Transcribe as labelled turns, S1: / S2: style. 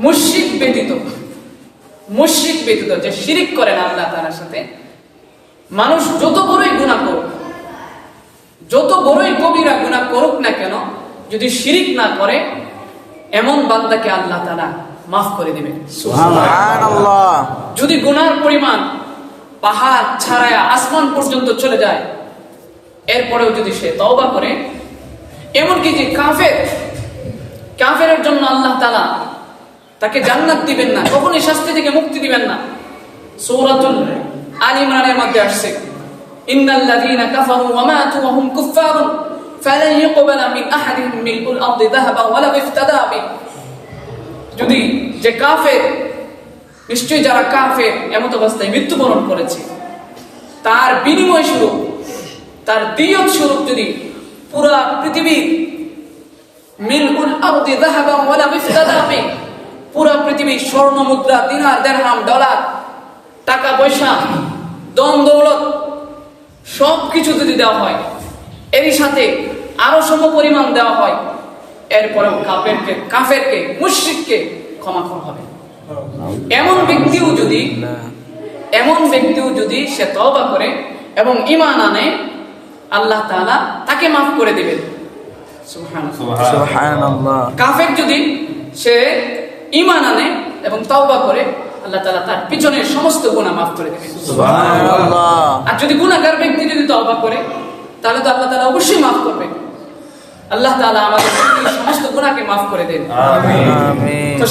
S1: মুশরিক ব্যতীত মুশরিক ব্যতীত যে শিরিক করে না আল্লাহ তাআলার সাথে মানুষ যত বড়ই গুনাহ করুক যত বড়ই কবিরা গুনাহ করুক না কেন যদি শিরিক না করে এমন বান্দাকে আল্লাহ তাআলা মাফ করে
S2: সুবহানাল্লাহ।
S1: যদি গুনার পরিমাণ পাহাড় ছাড়ায়া আসমান পর্যন্ত চলে যায় এরপরেও যদি সে তওবা করে এমনকি যে কাফের কাফের জন্য আল্লাহ তাআলা তাকে জান্নাত দিবেন না, কখনই শাস্তি থেকে মুক্তি দিবেন না। সূরাতুল আল মধ্যে আসছে ইন্নাল লাযীনা কাফারু ওয়া মাতু ওয়া হুম কুফফারুন, ফালান ইউকবালা মিন আহাদিহিম মিলউল আরদি যাহাবান ওয়া লাউ ইফতাদা বিহি যদি যে কাফের, নিশ্চয়ই যারা কাফের এমত অবস্থায় মৃত্যুবরণ করেছে, তার বিনিময় স্বরূপ, তার দিয়ত স্বরূপ যদি পুরা পৃথিবী মিলউল আরদি যাহাবান ওয়ালা মিফতাদা বি পুরা পৃথিবী স্বর্ণ মুদ্রা দিনার দিরহাম ডলার টাকা পয়সা দন দৌলত সব কিছু যদি দেওয়া হয় এরই সাথে আরও সম পরিমাণ দেওয়া হয় এরপরেও কাফেরকে কাফেরকে মুশরিককে ক্ষমা করা হবে। এমন ব্যক্তিও যদি এমন ব্যক্তিও যদি সে তওবা করে এবং ইমান আনে আল্লাহ তাআলা তাকে মাফ করে দিবেন। কাফের যদি সে ঈমান আনে এবং তাওবা করে আল্লাহ তালা তার পিছনে সমস্ত গুণা মাফ করে দেবেন। আর যদি গুণাগার ব্যক্তি যদি তওবা করে তাহলে তো আল্লাহ তালা অবশ্যই মাফ করবে। আল্লাহ তালা আমাদের সমস্ত গুণাকে মাফ করে দেন। তো